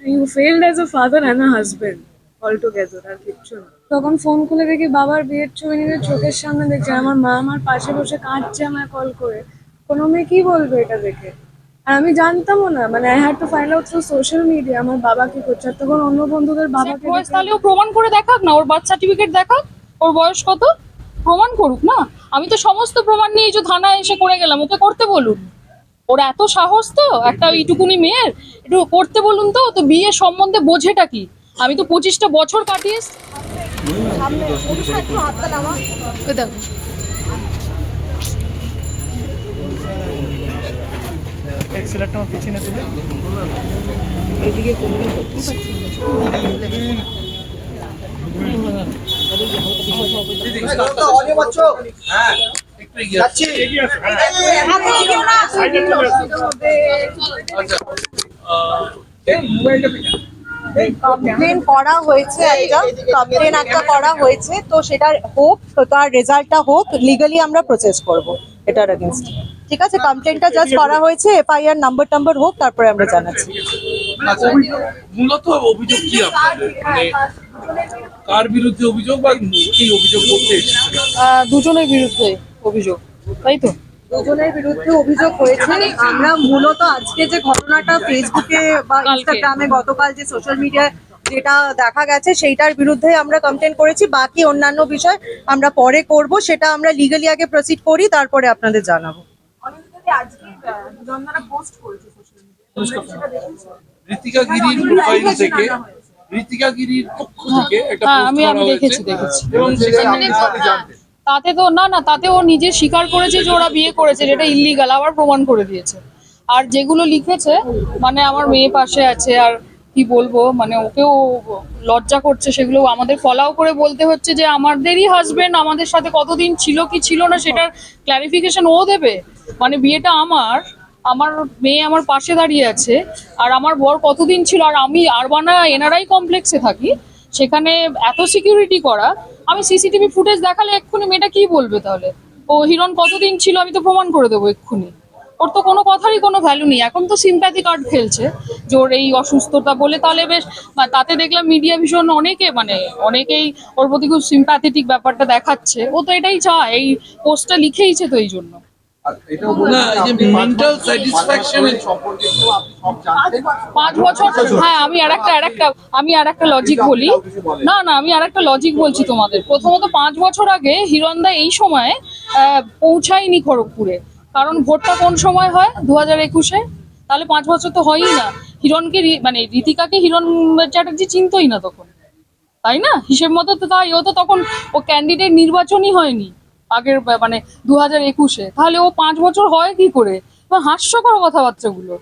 You failed as a father and a husband all together আর কিচ্ছু না। তখন phone খুলে দেখি বাবার বিয়ের ছবি নিয়ে চোখের সামনে দেখছে আমার মা আমার পাশে বসে কাঁদছে আমায় কল করে। কোনো মেয়ে কি বলবে এটা দেখে? আর আমি জানতামও না মানে I had to find out through social media আমার বাবা কি করছে। আর তখন অন্য বন্ধুদের বাবাকে তাহলে ও প্রমাণ করে দেখাক না? ওর বার্থ সার্টিফিকেট দেখাক? ওর বয়স কত? প্রমাণ করুক না? আমি তো সমস্ত প্রমাণ নিয়ে এই যে থানায় এসে করে গেলাম ওকে করতে বলুন। ওর এত সাহস তো? একটা এইটুকুনি মেয়ের? একটু করতে বলুন তো তো বিয়ে সম্বন্ধে বোঝেটা কি? আমি তো পঁচিশটা বছর কাটিয়ে এসছি। কমপ্লেন করা হয়েছে একটা কমপ্লেন একটা করা হয়েছে। তো সেটার হোক তো তার রেজাল্টটা হোক লিগালি আমরা প্রসেস করব এটার এগেনস্ট ঠিক আছে? কমপ্লেনটা জাস্ট করা হয়েছে এফআইআর নাম্বার টাম্বার হোক তারপরে আমরা জানাচ্ছি। আচ্ছা, মূলত অভিযোগ কি আপনাদের? মানে কার বিরুদ্ধে অভিযোগ বা কি অভিযোগ করতে দুজনের বিরুদ্ধে। অভিযোগ তাই তো? দুজনের বিরুদ্ধে অভিযোগ হয়েছে। আমরা মূলত আজকে যে ঘটনাটা ফেসবুকে বা ইনস্টাগ্রামে গতকাল যে সোশ্যাল মিডিয়ায় যেটা দেখা গেছে সেইটার বিরুদ্ধে আমরা কমপ্লেন করেছি। বাকি অন্যান্য বিষয় আমরা পরে করব সেটা আমরা লিগালি আগে প্রসিড করি তারপরে আপনাদের জানাব। ঋতিকা গিরির প্রোফাইল থেকে ঋতিকা গিরির পক্ষ থেকে একটা হ্যাঁ, পোস্ট আমি- আমি করা হয়েছে। দেখেছি, দেখেছি। এবং সেখানে তাতে তো না না, তাতে ও নিজে স্বীকার করেছে যে ওরা বিয়ে করেছে, যেটা ইল্লিগাল আবার প্রমাণ করে দিয়েছে। আর যেগুলো লিখেছে মানে আমার মেয়ে পাশে আছে, আর কি বলব মানে ওকেও লজ্জা করছে সেগুলো, আমাদের ফলাও করে বলতে হচ্ছে যে আমাদেরই হাজবেন্ড আমাদের সাথে কতদিন ছিল কি ছিল না, সেটার ক্ল্যারিফিকেশন ও দেবে। মানে বিয়েটা আমার আমার মেয়ে আমার পাশে দাঁড়িয়ে আছে, আর আমার বর কতদিন ছিল, আর আমি আরবানা এনারাই কমপ্লেক্সে থাকি সেখানে এত সিকিউরিটি করা, আমি সিসিটিভি ফুটেজ দেখালে এক্ষুনি মেয়েটা কি বলবে তাহলে? ও হিরণ কতদিন ছিল আমি তো প্রমাণ করে দেবো এক্ষুনি। ওর তো কোনো কথারই কোনো ভ্যালু নেই। এখন তো সিম্প্যাথি কার্ড খেলছে। যে ওর এই অসুস্থতা বলে তাহলে বেশ তাতে দেখলাম মিডিয়া ভীষণ অনেকে মানে অনেকেই ওর প্রতি খুব সিম্প্যাথেটিক ব্যাপারটা দেখাচ্ছে। ও তো এটাই চায়, এই পোস্টটা লিখেইছে তো এই জন্য না এই যে মেন্টাল স্যাটিসফ্যাকশন পাঁচ বছর হ্যাঁ আমি আর একটা আর একটা আমি আর একটা লজিক বলি না না আমি আর একটা লজিক বলছি তোমাদের। প্রথমত পাঁচ বছর আগে হিরণদা এই সময় আহ, পৌঁছায়নি খড়গপুরে। কারণ ভোটটা কোন সময় হয়? দু হাজার একুশে। তাহলে পাঁচ বছর তো হয়ই না। হিরণকে রি- মানে রীতিকাকে হিরণ চ্যাটার্জি চিনতই না তখন। তাই না? হিসেব মতো তো তাই। ও তো তখন ও ক্যান্ডিডেট নির্বাচনই হয়নি। আগের মানে দু হাজার একুশে। তাহলে ও পাঁচ বছর হয় কি করে? বা হাস্যকর কথাবার্তাগুলো।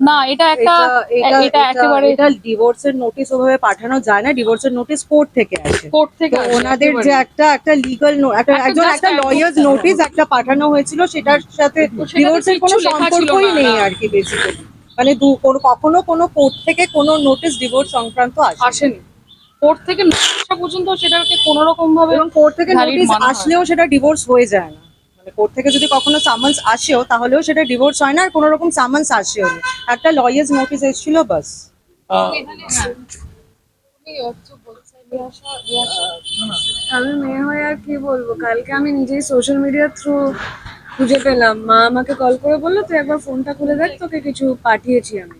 না এটা একটা এটা একেবারে এটা ডিভোর্সের নোটিশ ওভাবে পাঠানো যায় না। ডিভোর্সের নোটিশ কোর্ট থেকে আসে। কোর্ট থেকে ওনাদের যে একটা একটা লিগাল একটা একটা একজন একটা একটা- লয়ার্স নোটিশ একটা পাঠানো হয়েছিল। সেটার সাথে ডিভোর্সের কোনো সম্পর্কই নেই আর কি বেসিক্যালি মানে কখনো কোনো কোর্ট থেকে কোনো নোটিশ ডিভোর্স সংক্রান্ত আসেনি। কোর্ট থেকে নোটিশ আসা পর্যন্ত সেটাকে কোনো রকম ভাবে এবং কোর্ট থেকে নোটিশ আসলেও সেটা ডিভোর্স হয়ে যায় না। মানে কোর্ট থেকে যদি কখনো সামান্স আসেও তাহলেও সেটা ডিভোর্স হয় না আর কোনো রকম সামান্স আসেও না। একটা লয়ার্স নোটিশ এসেছিল বাস। আমি মেয়ে হয়ে আর কি বলব? কালকে আমি নিজেই সোশ্যাল মিডিয়ার থ্রু খুঁজে পেলাম। মা আমাকে কল করে বলল তুই একবার ফোনটা খুলে দেখ তোকে কিছু পাঠিয়েছি আমি।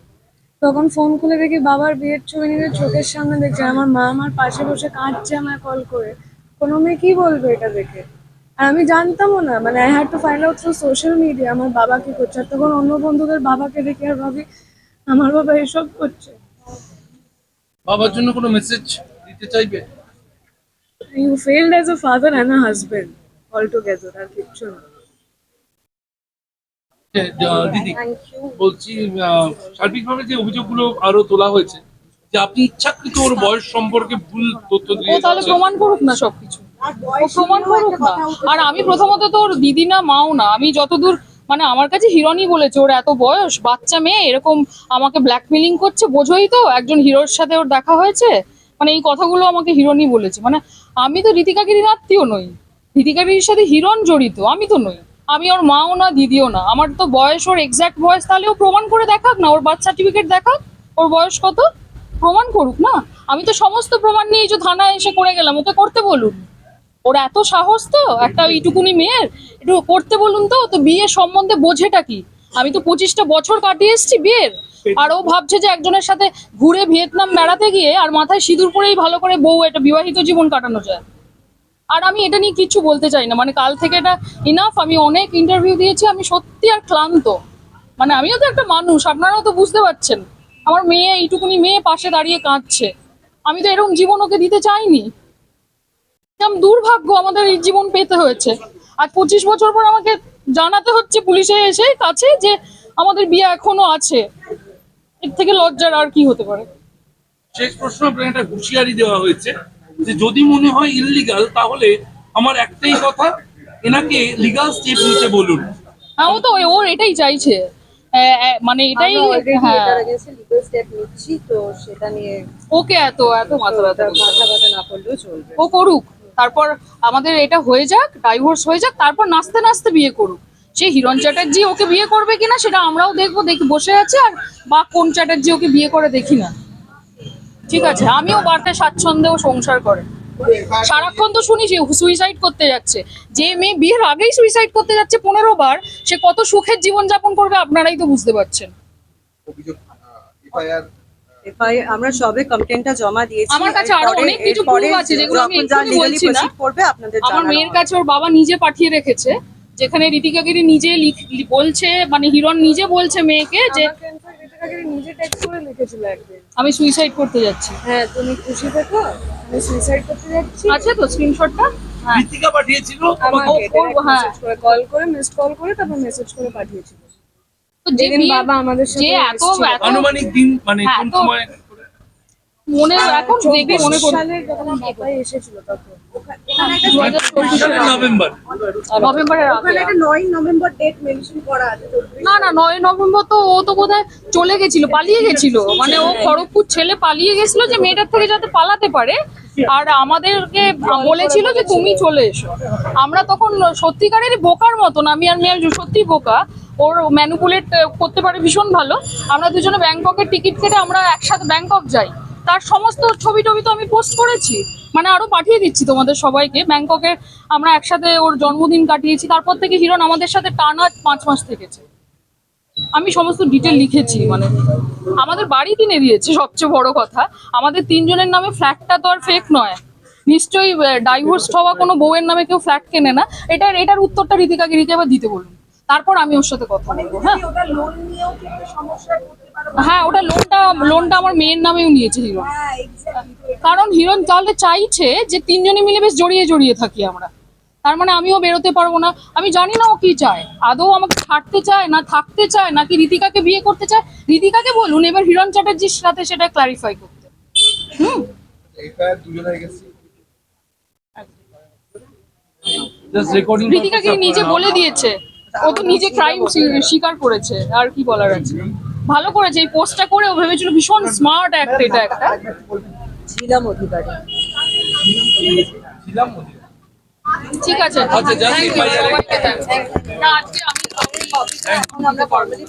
তখন ফোন খুলে দেখি বাবার বিয়ের ছবি নিয়ে চোখের সামনে দেখছে আমার মা আমার পাশে বসে কাঁদছে আমায় কল করে। কোনো মেয়ে কি বলবে এটা দেখে? আর আমি জানতামও না মানে I had to find out through social media আমার বাবা কি করছে। আর তখন অন্য বন্ধুদের বাবাকে দেখে আর ভাবি আমার বাবা এসব করছে। বাবার জন্য কোনো মেসেজ দিতে চাইবে? You failed as a father and a husband all together আর কিচ্ছু না। দিদি বলছি সার্বিকভাবে যে অভিযোগগুলো আরও তোলা হয়েছে যে আপনি ইচ্ছাকৃত ওর বয়স সম্পর্কে ভুল তথ্য দিয়ে তাহলে প্রমাণ করুক না সবকিছু। প্রমাণ করুক না। আর আমি প্রথমত তোর দিদি না মাও না। আমি যতদূর মানে আমার কাছে হিরণই বলেছে ওর এত বয়স বাচ্চা মেয়ে এরকম আমাকে ব্ল্যাকমেলিং করছে বোঝোই তো একজন হিরোর সাথে ওর দেখা হয়েছে? মানে এই কথাগুলো আমাকে হিরণই বলেছে। মানে আমি তো রীতিকা গিরির আত্মীয় নই। রীতিকা গিরির সাথে হিরণ জড়িত আমি তো নই। আমি ওর মাও না, দিদিও না। আমার তো বয়স, ওর এক্সাক্ট বয়স, তাহলে ও প্রমাণ করে দেখাক না। ওর বার্থ সার্টিফিকেট দেখাক, ওর বয়স কত? প্রমাণ করুক না? আমি তো সমস্ত প্রমাণ নিয়ে এই যে থানায় এসে করে গেলাম, ওকে করতে বলুন। ওর এত সাহস তো, একটা এইটুকুনি মেয়ের? একটু করতে বলুন তো তো বিয়ে সম্বন্ধে বোঝেটা কি? আমি তো পঁচিশটা বছর কাটিয়ে এসেছি বিয়ের। আর ও ভাবছে যে একজনের সাথে ঘুরে ভিয়েতনাম বেড়াতে গিয়ে আর মাথায় সিঁদুর পরেই ভালো করে বউ, একটা বিবাহিত জীবন কাটানো যায়। আর আমি এটা নিয়ে কিছু বলতে চাই না। মানে কাল থেকে এটা ইনাফ আমি অনেক ইন্টারভিউ দিয়েছি, আমি সত্যি আর ক্লান্ত। মানে আমিও তো একটা মানুষ, আপনারাও তো বুঝতে পারছেন। আমার মেয়ে, এইটুকুনি মেয়ে পাশে দাঁড়িয়ে কাঁদছে। আমি তো এরকম জীবন ওকে দিতে চাইনি। দুর্ভাগ্য আমাদের এই জীবন পেতে হয়েছে। আর পঁচিশ বছর পর আমাকে জানাতে হচ্ছে পুলিশে এসে কাছে যে আমাদের বিয়ে এখনও আছে। এর থেকে লজ্জার আর কি হতে পারে? শেষ প্রশ্ন, আপনাকে একটা হুঁশিয়ারি দেওয়া হয়েছে। যে যদি মনে হয় ইললিগাল তাহলে আমার একটাই কথা এনাকে লিগাল স্টেপ নিতে বলুন। হ্যাঁ ও তো ওর এটাই চাইছে। মানে এটাই হ্যাঁ। legal step নিচ্ছি তো সেটা নিয়ে ওকে এত এত মাথা ব্যথা। মাথা ব্যথা না করলেও চলবে। ও করুক তারপর আমাদের এটা হয়ে যাক ডাইভোর্স হয়ে যাক তারপর নাচতে নাচতে বিয়ে করুক। সে হিরণ চ্যাটার্জি ওকে বিয়ে করবে কিনা সেটা আমরাও দেখব দেখি বসে আছে আর বা কোন চ্যাটার্জি ওকে বিয়ে করে দেখি না। ঠিক আছে আমিও বাড়তে স্বাচ্ছন্দ্যেও সংসার করে। সারাক্ষণ তো শুনি যে সুইসাইড করতে যাচ্ছে। যে মেয়ে বিয়ের আগেই সুইসাইড করতে যাচ্ছে পনেরো বার সে কত সুখের জীবন যাপন করবে আপনারাই তো বুঝতে পারছেন। অভিযোগ এফআইআর এফআই আমরা সবে কমপ্লেনটা জমা দিয়েছি। আমার কাছে আরও অনেক কিছু proof আছে, যেগুলো আমি legally বলছি না। করবে আপনাদের আমার মেয়ের কাছে ওর বাবা নিজে পাঠিয়ে রেখেছে যেখানে ঋতিকা গিরি নিজে লিখ- বলছে মানে হিরণ নিজে বলছে মেয়েকে যে আমাকে in fact ঋতিকাকে নিজে টেক্সট করে লিখেছিল একদিন। আমি সুইসাইড করতে যাচ্ছি। হ্যাঁ তুমি খুশি থাকো আমি সুইসাইড করতে যাচ্ছি। আছে তো স্ক্রিনশটটা হ্যাঁ। ঋতিকা পাঠিয়েছিল আমাকে হ্যাঁ। করে কল করে মিসড কল করে তারপর মেসেজ করে পাঠিয়েছিল। তো যে যেদিন বাবা আমাদের যে সাথে এত এত আনুমানিক দিন মানে হ্যাঁ, কোন সময় মনে এখন দেখে মনে এসেছিল তখন। নভেম্বর। নভেম্বরের আগে ওখানে একটা নয় নভেম্বর ডেট মেনশন করা আছে না না নয় নভেম্বর তো ও তো বোধহয় চলে গেছিল পালিয়ে গেছিল। মানে ও খড়গপুর ছেলে পালিয়ে গেছিল যে মেয়েটার থেকে যাতে পালাতে পারে। আর আমাদেরকে বলেছিল যে তুমি চলে এসো। আমরা তখন সত্যিকারেরই বোকার মতন আমি আর মেয়ে সত্যি বোকা। ওর ম্যানুপুলেট করতে পারে ভীষণ ভালো। আমরা দুজনে ব্যাংককের টিকিট কেটে আমরা একসাথে ব্যাংকক যাই। তার সমস্ত ছবি টবি তো আমি পোস্ট করেছি। মানে আরও পাঠিয়ে দিচ্ছি তোমাদের সবাইকে। ব্যাংককে আমরা একসাথে ওর জন্মদিন কাটিয়েছি। তারপর থেকে হিরণ আমাদের সাথে টানা পাঁচ মাস থেকেছে। আমি সমস্ত ডিটেল লিখেছি মানে আমাদের বাড়ি কিনে দিয়েছে সবচেয়ে বড় কথা। আমাদের তিনজনের নামে ফ্ল্যাটটা তো আর ফেক নয়। নিশ্চয়ই ডাইভোর্স হওয়া কোনো বউয়ের নামে কেউ ফ্ল্যাট কেনে না। এটার এটার উত্তরটা রীতিকা গিরিকে আবার দিতে বলুন। তারপর আমি ওর সাথে কথা বলব হ্যাঁ? হ্যাঁ ওটা লোনটা লোনটা আমার মেয়ের নামেও নিয়েছে হিরণ। কারণ হিরণ তাহলে চাইছে যে তিনজনে মিলে বেশ জড়িয়ে জড়িয়ে থাকি আমরা। তার মানে আমিও বেরোতে পারব না। আমি জানি না ও কি চায়। আদৌ আমাকে ছাড়তে চায় না থাকতে চায় নাকি রীতিকাকে বিয়ে করতে চায়? রীতিকাকে বলুন এবার হিরণ চ্যাটার্জির সাথে সেটা ক্লারিফাই করতে। হুম? রীতিকাকে নিজে বলে দিয়েছে। ও তো নিজে ক্রাইম স্বীকার করেছে আর কি বলার আছে? ভালো করেছে এই পোস্টটা করে ও ভেবেছিল ভীষণ স্মার্ট অ্যাক্ট এটা একটা। ছিলাম অধিকারী। ছিলাম মধ্যে। ঠিক আছে। আচ্ছা, thanks. না, আজকে আমি আমরা ফর্মালি।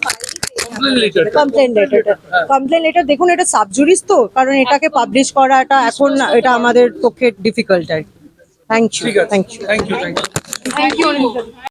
কমপ্লেন লেটার দেখুন এটা সাবজুরিস তো কারণ এটাকে পাবলিশ করাটা এখন এটা আমাদের পক্ষে difficult R thank you thank you thank you thank you